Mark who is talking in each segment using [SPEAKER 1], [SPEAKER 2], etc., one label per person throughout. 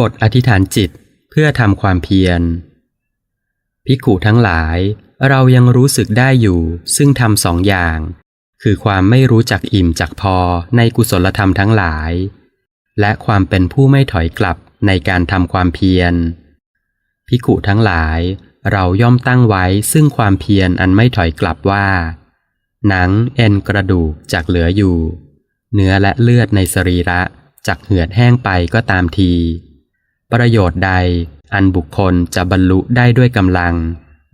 [SPEAKER 1] บทอธิษฐานจิตเพื่อทำความเพียรภิกขุทั้งหลาย เรายังรู้สึกได้อยู่ซึ่งทำสองอย่าง คือความไม่รู้จักอิ่มจักพอในกุศลธรรมทั้งหลาย และความเป็นผู้ไม่ถอยกลับในการทำความเพียรภิกขุทั้งหลาย เราย่อมตั้งไว้ซึ่งความเพียรอันไม่ถอยกลับว่า หนังเอ็นกระดูกจักเหลืออยู่ เนื้อและเลือดในสรีระจักเหือดแห้งไปก็ตามที ประโยชน์ใด อันบุคคลจะบรรลุได้ด้วยกำลัง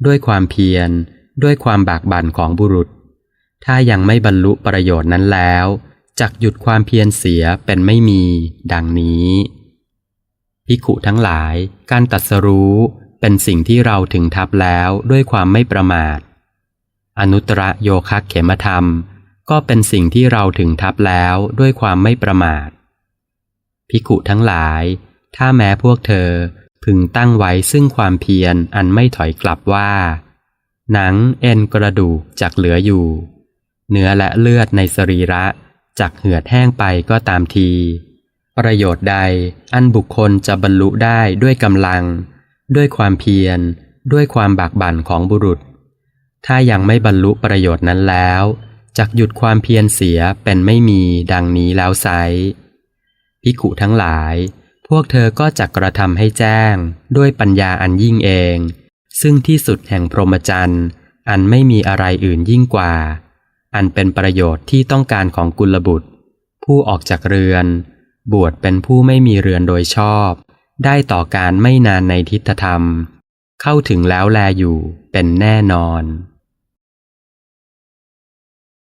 [SPEAKER 1] ด้วยความเพียร ด้วยความบากบั่นของบุรุษ ถ้ายังไม่บรรลุประโยชน์นั้นแล้วจักหยุดความเพียรเสียเป็นไม่มี ดังนี้ภิกขุทั้งหลาย การตัดสรู้เป็นสิ่งที่เราถึงทับแล้วด้วยความไม่ประมาท อนุตรโยคะเขมธรรม ก็เป็นสิ่งที่เราถึงทับแล้วด้วยความไม่ประมาทภิกขุทั้งหลาย ถ้าแม้พวกเธอพึงตั้งไว้ซึ่งความเพียรอันไม่ถอยกลับว่า หนังเอ็นกระดูกจักเหลืออยู่ เนื้อและเลือดในสรีระจักเหือดแห้งไปก็ตามที ประโยชน์ใดอันบุคคลจะบรรลุได้ด้วยกำลัง ด้วยความเพียร ด้วยความบากบั่นของบุรุษ ถ้ายังไม่บรรลุประโยชน์นั้นแล้วจักหยุดความเพียรเสียเป็นไม่มีดังนี้แล้วไซภิกขุทั้งหลาย พวกเธอก็จักกระทำให้แจ้งด้วยปัญญาอันยิ่งเอง ซึ่งที่สุดแห่งพรหมจรรย์อันไม่มีอะไรอื่นยิ่งกว่า อันเป็นประโยชน์ที่ต้องการของกุลบุตร ผู้ออกจากเรือน บวชเป็นผู้ไม่มีเรือนโดยชอบ ได้ต่อการไม่นานในทิฏฐธรรม เข้าถึงแล้วแลอยู่เป็นแน่นอน